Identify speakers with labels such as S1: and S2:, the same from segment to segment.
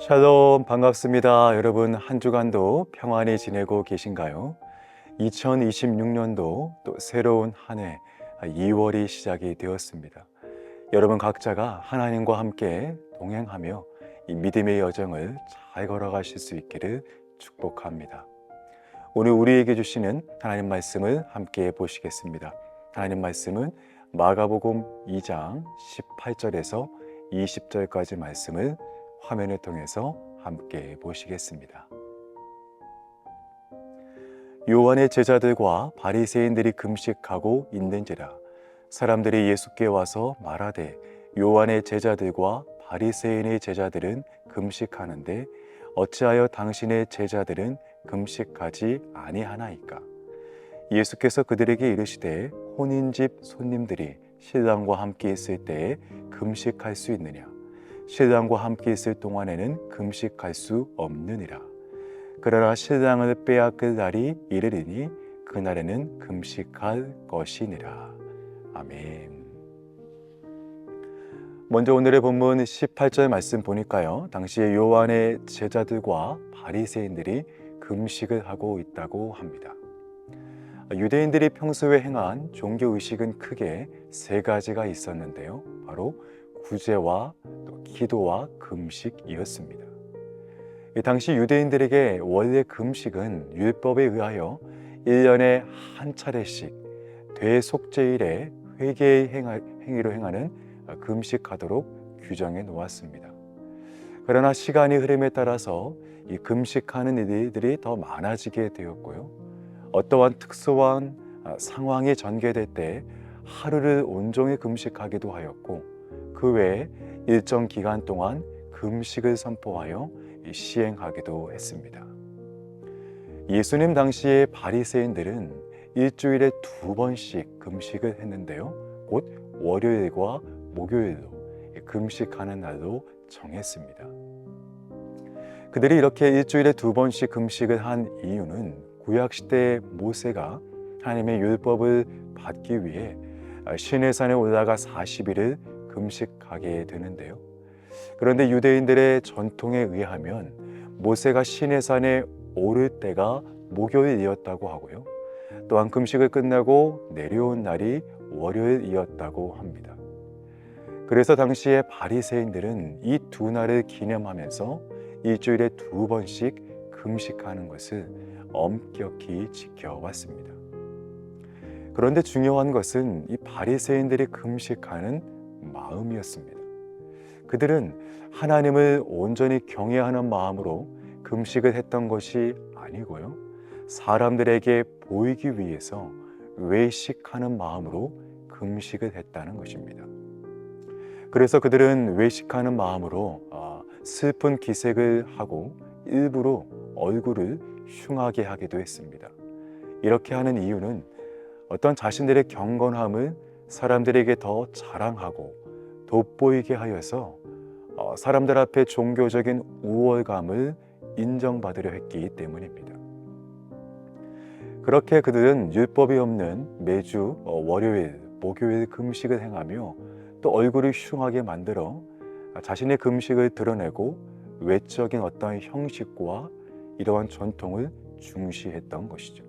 S1: 샬롬 반갑습니다. 여러분 한 주간도 평안히 지내고 계신가요? 2026년도 또 새로운 한 해 2월이 시작이 되었습니다. 여러분 각자가 하나님과 함께 동행하며 이 믿음의 여정을 잘 걸어가실 수 있기를 축복합니다. 오늘 우리에게 주시는 하나님 말씀을 함께 보시겠습니다. 하나님 말씀은 마가복음 2장 18절에서 20절까지 말씀을 화면을 통해서 함께 보시겠습니다. 요한의 제자들과 바리새인들이 금식하고 있는지라 사람들이 예수께 와서 말하되 요한의 제자들과 바리새인의 제자들은 금식하는데 어찌하여 당신의 제자들은 금식하지 아니하나이까 예수께서 그들에게 이르시되 혼인집 손님들이 신랑과 함께 있을 때에 금식할 수 있느냐 신랑과 함께 있을 동안에는 금식할 수 없느니라. 그러나 신랑을 빼앗길 날이 이르리니 그날에는 금식할 것이니라. 아멘. 먼저 오늘의 본문 18절 말씀 보니까요. 당시에 요한의 제자들과 바리새인들이 금식을 하고 있다고 합니다. 유대인들이 평소에 행한 종교 의식은 크게 세 가지가 있었는데요. 바로 구제와 또 기도와 금식이었습니다. 당시 유대인들에게 원래 금식은 율법에 의하여 1년에 한 차례씩 대속제일에 회개의 행위로 행하는 금식하도록 규정해 놓았습니다. 그러나 시간이 흐름에 따라서 이 금식하는 일들이 더 많아지게 되었고요. 어떠한 특수한 상황이 전개될 때 하루를 온종일 금식하기도 하였고 그 외에 일정 기간 동안 금식을 선포하여 시행하기도 했습니다. 예수님 당시의 바리새인들은 일주일에 두 번씩 금식을 했는데요. 곧 월요일과 목요일로 금식하는 날로 정했습니다. 그들이 이렇게 일주일에 두 번씩 금식을 한 이유는 구약 시대 모세가 하나님의 율법을 받기 위해 신의 산에 올라가 40일을 금식하게 되는데요. 그런데 유대인들의 전통에 의하면 모세가 신의 산에 오를 때가 목요일이었다고 하고요. 또한 금식을 끝나고 내려온 날이 월요일이었다고 합니다. 그래서 당시에 바리새인들은 이 두 날을 기념하면서 일주일에 두 번씩 금식하는 것을 엄격히 지켜왔습니다. 그런데 중요한 것은 이 바리새인들이 금식하는 마음이었습니다. 그들은 하나님을 온전히 경외하는 마음으로 금식을 했던 것이 아니고요. 사람들에게 보이기 위해서 외식하는 마음으로 금식을 했다는 것입니다. 그래서 그들은 외식하는 마음으로 아, 슬픈 기색을 하고 일부러 얼굴을 흉하게 하기도 했습니다. 이렇게 하는 이유는 어떤 자신들의 경건함을 사람들에게 더 자랑하고 돋보이게 하여서 어, 사람들 앞에 종교적인 우월감을 인정받으려 했기 때문입니다. 그렇게 그들은 율법이 없는 매주 어, 월요일, 목요일 금식을 행하며 또 얼굴을 흉하게 만들어 자신의 금식을 드러내고 외적인 어떤 형식과 이러한 전통을 중시했던 것이죠.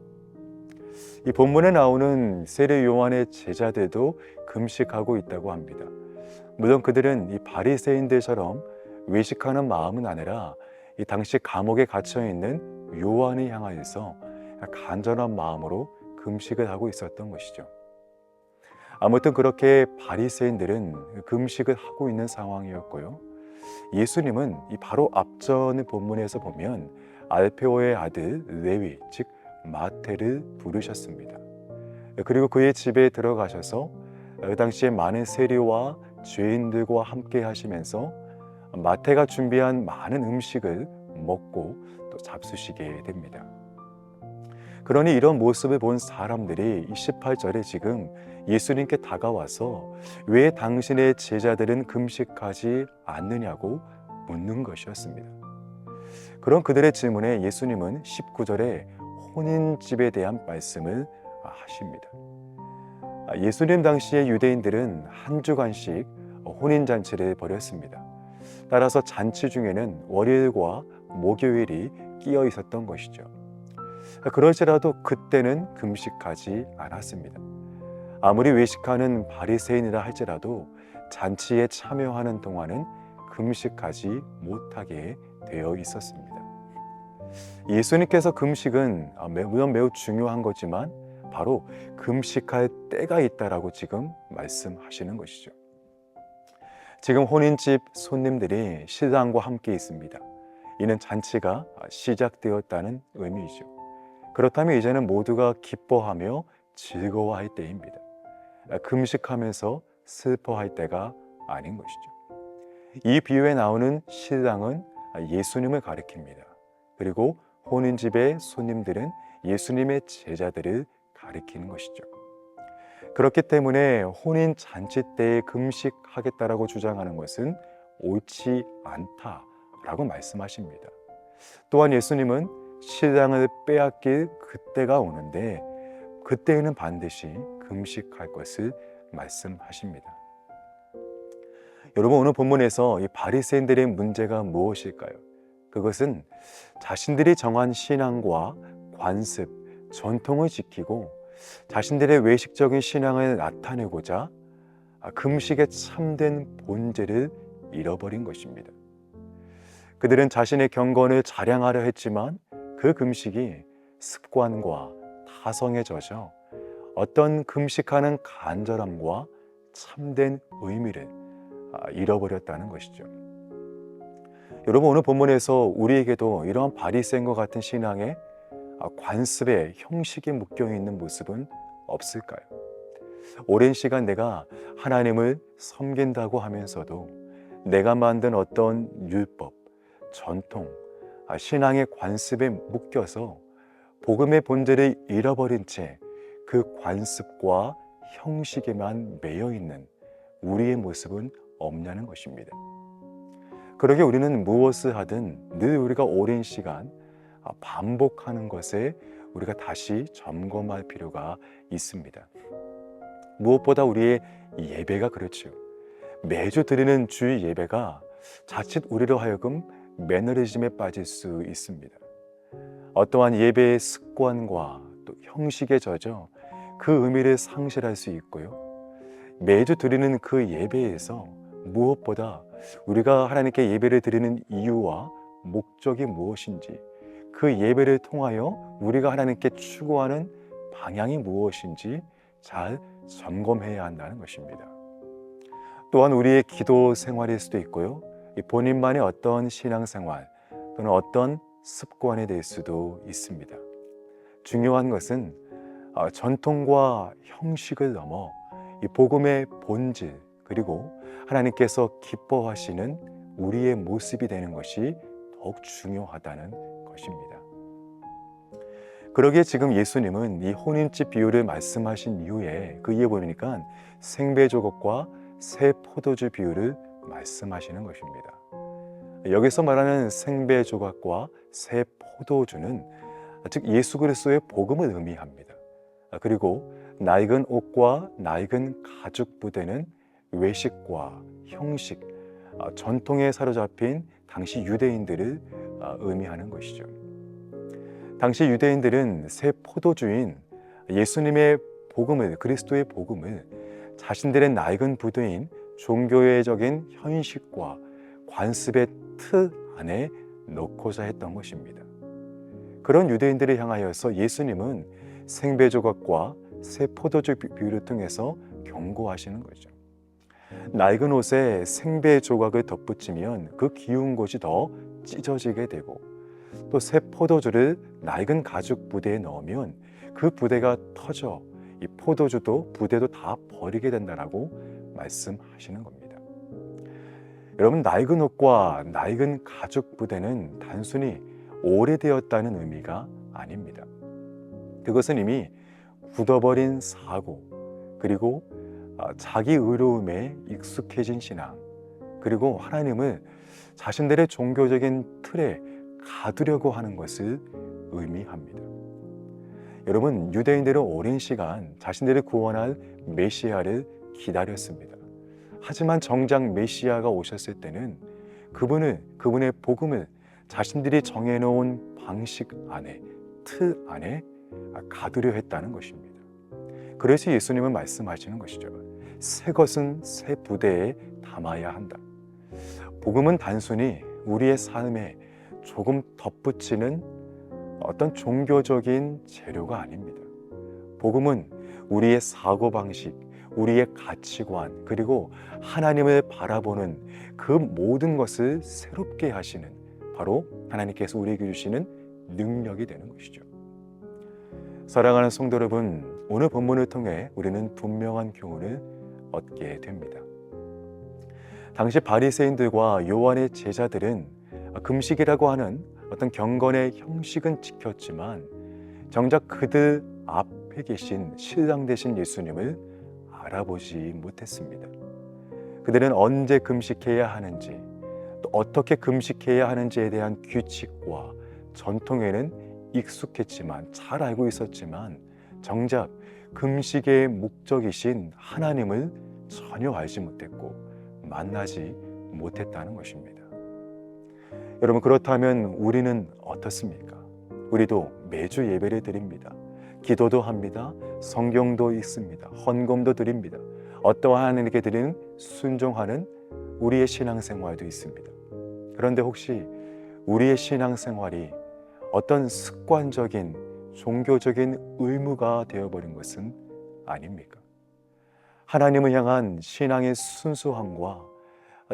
S1: 이 본문에 나오는 세례 요한의 제자들도 금식하고 있다고 합니다. 물론 그들은 이 바리새인들처럼 외식하는 마음은 아니라 이 당시 감옥에 갇혀 있는 요한을 향하여서 간절한 마음으로 금식을 하고 있었던 것이죠. 아무튼 그렇게 바리새인들은 금식을 하고 있는 상황이었고요. 예수님은 이 바로 앞전의 본문에서 보면 알페오의 아들 레위 즉 마태를 부르셨습니다. 그리고 그의 집에 들어가셔서 그 당시에 많은 세리와 죄인들과 함께 하시면서 마태가 준비한 많은 음식을 먹고 또 잡수시게 됩니다. 그러니 이런 모습을 본 사람들이 28절에 지금 예수님께 다가와서 왜 당신의 제자들은 금식하지 않느냐고 묻는 것이었습니다. 그런 그들의 질문에 예수님은 19절에 혼인집에 대한 말씀을 하십니다. 예수님 당시의 유대인들은 한 주간씩 혼인잔치를 벌였습니다. 따라서 잔치 중에는 월요일과 목요일이 끼어 있었던 것이죠. 그럴지라도 그때는 금식하지 않았습니다. 아무리 외식하는 바리새인이라 할지라도 잔치에 참여하는 동안은 금식하지 못하게 되어 있었습니다. 예수님께서 금식은 물론 매우 중요한 거지만 바로 금식할 때가 있다라고 지금 말씀하시는 것이죠. 지금 혼인집 손님들이 신랑과 함께 있습니다. 이는 잔치가 시작되었다는 의미이죠. 그렇다면 이제는 모두가 기뻐하며 즐거워할 때입니다. 금식하면서 슬퍼할 때가 아닌 것이죠. 이 비유에 나오는 신랑은 예수님을 가리킵니다. 그리고 혼인집의 손님들은 예수님의 제자들을 가리키는 것이죠. 그렇기 때문에 혼인 잔치 때에 금식하겠다라고 주장하는 것은 옳지 않다라고 말씀하십니다. 또한 예수님은 신랑을 빼앗길 그때가 오는데 그때에는 반드시 금식할 것을 말씀하십니다. 여러분 오늘 본문에서 이 바리새인들의 문제가 무엇일까요? 그것은 자신들이 정한 신앙과 관습, 전통을 지키고 자신들의 외식적인 신앙을 나타내고자 금식의 참된 본질을 잃어버린 것입니다. 그들은 자신의 경건을 자랑하려 했지만 그 금식이 습관과 타성에 젖어 어떤 금식하는 간절함과 참된 의미를 잃어버렸다는 것이죠. 여러분 오늘 본문에서 우리에게도 이러한 바리새인과 같은 신앙의 관습의 형식에 묶여 있는 모습은 없을까요? 오랜 시간 내가 하나님을 섬긴다고 하면서도 내가 만든 어떤 율법, 전통, 신앙의 관습에 묶여서 복음의 본질을 잃어버린 채 그 관습과 형식에만 매여 있는 우리의 모습은 없냐는 것입니다. 그러게 우리는 무엇을 하든 늘 우리가 오랜 시간 반복하는 것에 우리가 다시 점검할 필요가 있습니다. 무엇보다 우리의 예배가 그렇죠. 매주 드리는 주의 예배가 자칫 우리로 하여금 매너리즘에 빠질 수 있습니다. 어떠한 예배의 습관과 또 형식에 젖어 그 의미를 상실할 수 있고요. 매주 드리는 그 예배에서 무엇보다 우리가 하나님께 예배를 드리는 이유와 목적이 무엇인지 그 예배를 통하여 우리가 하나님께 추구하는 방향이 무엇인지 잘 점검해야 한다는 것입니다. 또한 우리의 기도 생활일 수도 있고요. 본인만의 어떤 신앙생활 또는 어떤 습관에 대할 수도 있습니다. 중요한 것은 어, 전통과 형식을 넘어 이 복음의 본질 그리고 하나님께서 기뻐하시는 우리의 모습이 되는 것이 더욱 중요하다는 것입니다. 그러기에 지금 예수님은 이 혼인집 비유를 말씀하신 이후에 그 이에 보니까 생배 조각과 새 포도주 비유를 말씀하시는 것입니다. 여기서 말하는 생배 조각과 새 포도주는 즉 예수 그리스도의 복음을 의미합니다. 그리고 낡은 옷과 낡은 가죽 부대는 외식과 형식, 전통에 사로잡힌 당시 유대인들을 의미하는 것이죠. 당시 유대인들은 새 포도주인 예수님의 복음을 그리스도의 복음을 자신들의 낡은 부대인 종교회적인 현식과 관습의 틀 안에 넣고자 했던 것입니다. 그런 유대인들을 향하여서 예수님은 생배 조각과 새 포도주 비유를 통해서 경고하시는 거죠. 낡은 옷에 생배 조각을 덧붙이면 그 기운 곳이 더 찢어지게 되고 또 새 포도주를 낡은 가죽 부대에 넣으면 그 부대가 터져 이 포도주도 부대도 다 버리게 된다라고 말씀하시는 겁니다. 여러분 낡은 옷과 낡은 가죽 부대는 단순히 오래되었다는 의미가 아닙니다. 그것은 이미 굳어버린 사고 그리고 아, 자기 의로움에 익숙해진 신앙 그리고 하나님을 자신들의 종교적인 틀에 가두려고 하는 것을 의미합니다. 여러분 유대인들은 오랜 시간 자신들을 구원할 메시아를 기다렸습니다. 하지만 정작 메시아가 오셨을 때는 그분을 그분의 복음을 자신들이 정해놓은 방식 안에 틀 안에 가두려 했다는 것입니다. 그래서 예수님은 말씀하시는 것이죠. 새 것은 새 부대에 담아야 한다. 복음은 단순히 우리의 삶에 조금 덧붙이는 어떤 종교적인 재료가 아닙니다. 복음은 우리의 사고방식, 우리의 가치관, 그리고 하나님을 바라보는 그 모든 것을 새롭게 하시는 바로 하나님께서 우리에게 주시는 능력이 되는 것이죠. 사랑하는 성도 여러분, 오늘 본문을 통해 우리는 분명한 교훈을 얻게 됩니다. 당시 바리새인들과 요한의 제자들은 금식이라고 하는 어떤 경건의 형식은 지켰지만 정작 그들 앞에 계신 신랑 되신 예수님을 알아보지 못했습니다. 그들은 언제 금식해야 하는지 또 어떻게 금식해야 하는지에 대한 규칙과 전통에는 익숙했지만 잘 알고 있었지만 정작 금식의 목적이신 하나님을 전혀 알지 못했고 만나지 못했다는 것입니다. 여러분 그렇다면 우리는 어떻습니까? 우리도 매주 예배를 드립니다. 기도도 합니다. 성경도 읽습니다. 헌금도 드립니다. 어떠한 하나님께 드리는 순종하는 우리의 신앙생활도 있습니다. 그런데 혹시 우리의 신앙생활이 어떤 습관적인 종교적인 의무가 되어버린 것은 아닙니까? 하나님을 향한 신앙의 순수함과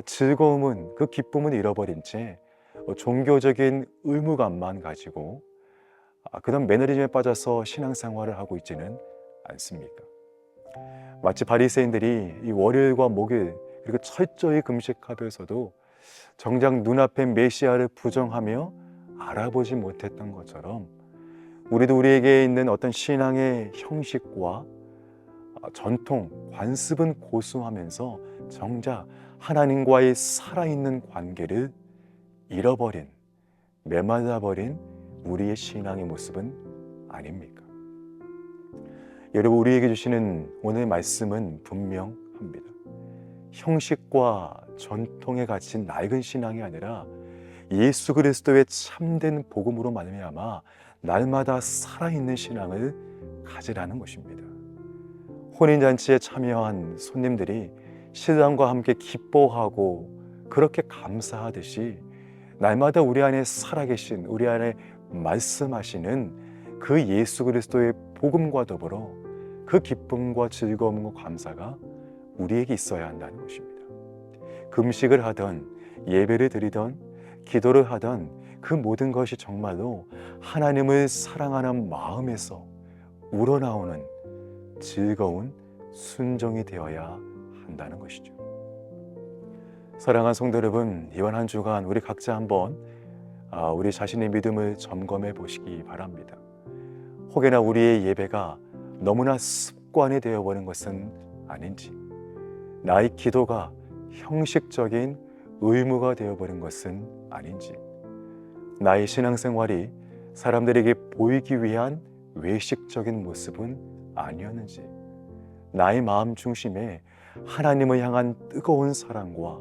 S1: 즐거움은 그 기쁨을 잃어버린 채 종교적인 의무감만 가지고 그다음 매너리즘에 빠져서 신앙생활을 하고 있지는 않습니까? 마치 바리새인들이 이 월요일과 목요일 그리고 철저히 금식하면서도 정작 눈앞에 메시아를 부정하며 알아보지 못했던 것처럼 우리도 우리에게 있는 어떤 신앙의 형식과 전통, 관습은 고수하면서 정작 하나님과의 살아있는 관계를 잃어버린, 메말라버린 우리의 신앙의 모습은 아닙니까? 여러분, 우리에게 주시는 오늘 말씀은 분명합니다. 형식과 전통에 갇힌 낡은 신앙이 아니라 예수 그리스도의 참된 복음으로 말미암아 날마다 살아있는 신앙을 가지라는 것입니다. 혼인 잔치에 참여한 손님들이 신랑과 함께 기뻐하고 그렇게 감사하듯이 날마다 우리 안에 살아계신 우리 안에 말씀하시는 그 예수 그리스도의 복음과 더불어 그 기쁨과 즐거움과 감사가 우리에게 있어야 한다는 것입니다. 금식을 하던 예배를 드리던 기도를 하던 그 모든 것이 정말로 하나님을 사랑하는 마음에서 우러나오는 즐거운 순종이 되어야 한다는 것이죠. 사랑하는 성도 여러분, 이번 한 주간 우리 각자 한번 아, 우리 자신의 믿음을 점검해 보시기 바랍니다. 혹여나 우리의 예배가 너무나 습관이 되어버린 것은 아닌지, 나의 기도가 형식적인 의무가 되어버린 것은 아닌지, 나의 신앙생활이 사람들에게 보이기 위한 외식적인 모습은 아니었는지, 나의 마음 중심에 하나님을 향한 뜨거운 사랑과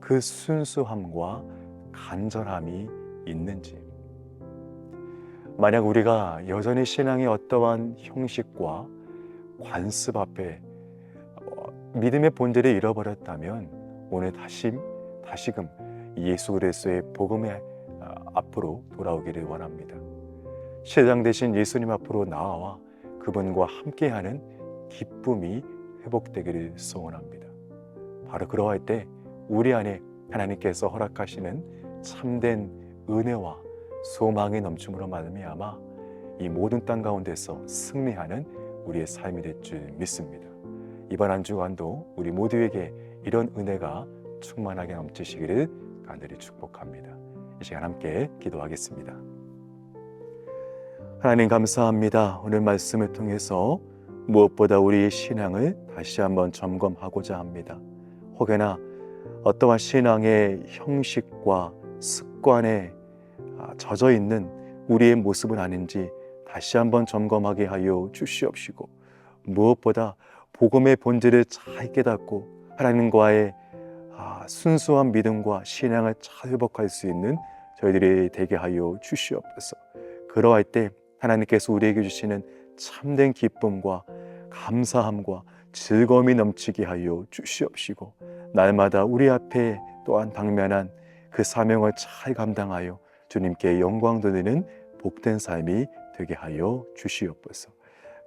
S1: 그 순수함과 간절함이 있는지, 만약 우리가 여전히 신앙의 어떠한 형식과 관습 앞에 어, 믿음의 본질을 잃어버렸다면 오늘 다시 다시금 예수 그리스도의 복음의 아, 앞으로 돌아오기를 원합니다. 신랑 대신 예수님 앞으로 나와 그분과 함께하는 기쁨이 회복되기를 소원합니다. 바로 그러할 때 우리 안에 하나님께서 허락하시는 참된 은혜와 소망의 넘침으로 말미암아 이 모든 땅 가운데서 승리하는 우리의 삶이 될 줄 믿습니다. 이번 한 주간도 우리 모두에게 이런 은혜가 충만하게 넘치시기를 간절히 축복합니다. 이 시간 함께 기도하겠습니다. 하나님 감사합니다. 오늘 말씀을 통해서 무엇보다 우리의 신앙을 다시 한번 점검하고자 합니다. 혹여나 어떠한 신앙의 형식과 습관에 아, 젖어 있는 우리의 모습은 아닌지 다시 한번 점검하게 하여 주시옵시고 무엇보다 복음의 본질을 잘 깨닫고 하나님과의 아, 순수한 믿음과 신앙을 잘 회복할 수 있는 저희들이 되게 하여 주시옵소서. 그러할 때 하나님께서 우리에게 주시는 참된 기쁨과 감사함과 즐거움이 넘치게 하여 주시옵시고 날마다 우리 앞에 또한 당면한 그 사명을 잘 감당하여 주님께 영광 돌리는 복된 삶이 되게 하여 주시옵소서.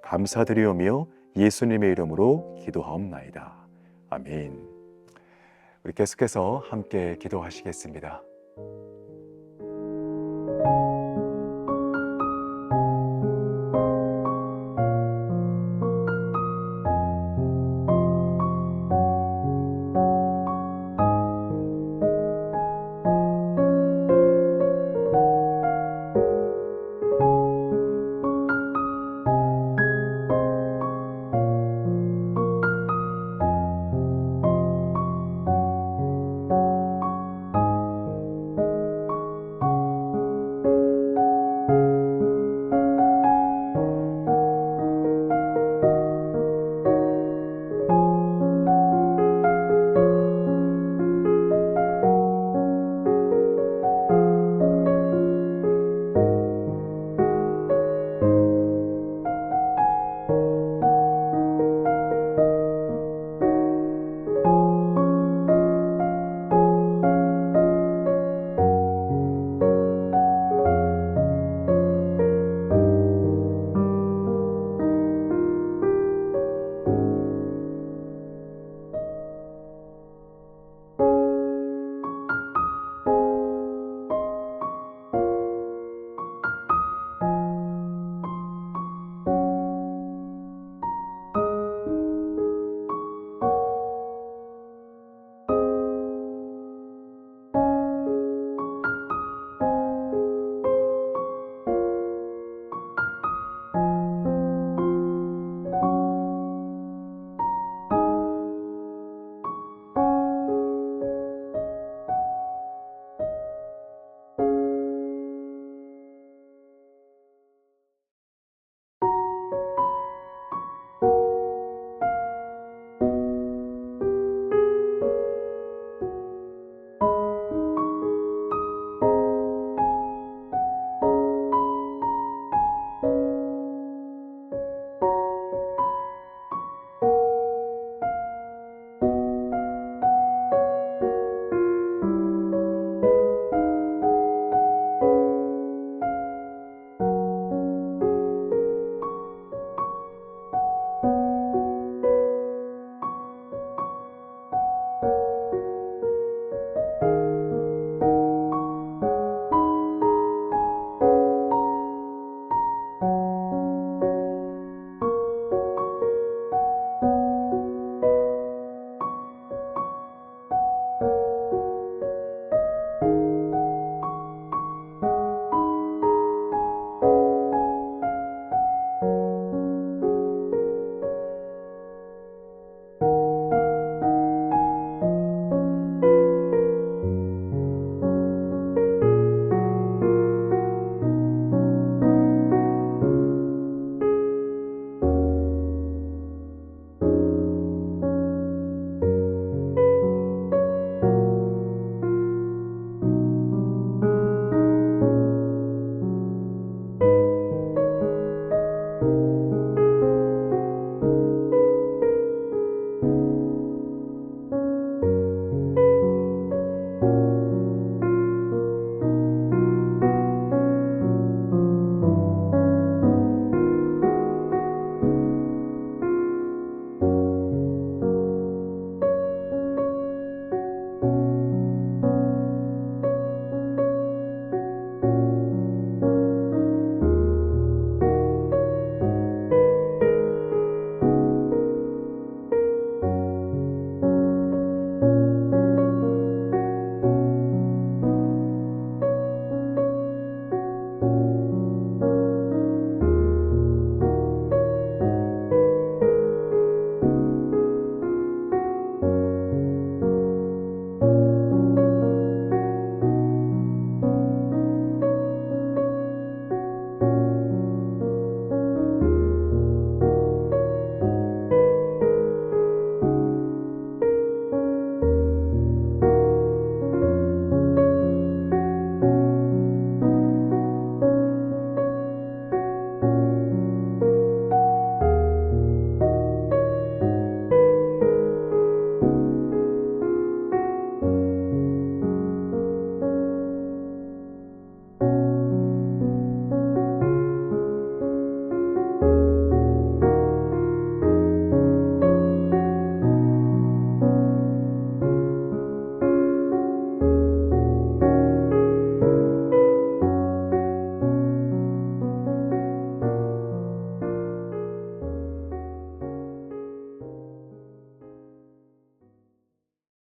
S1: 감사드리오며 예수님의 이름으로 기도하옵나이다. 아멘. 우리 계속해서 함께 기도하시겠습니다.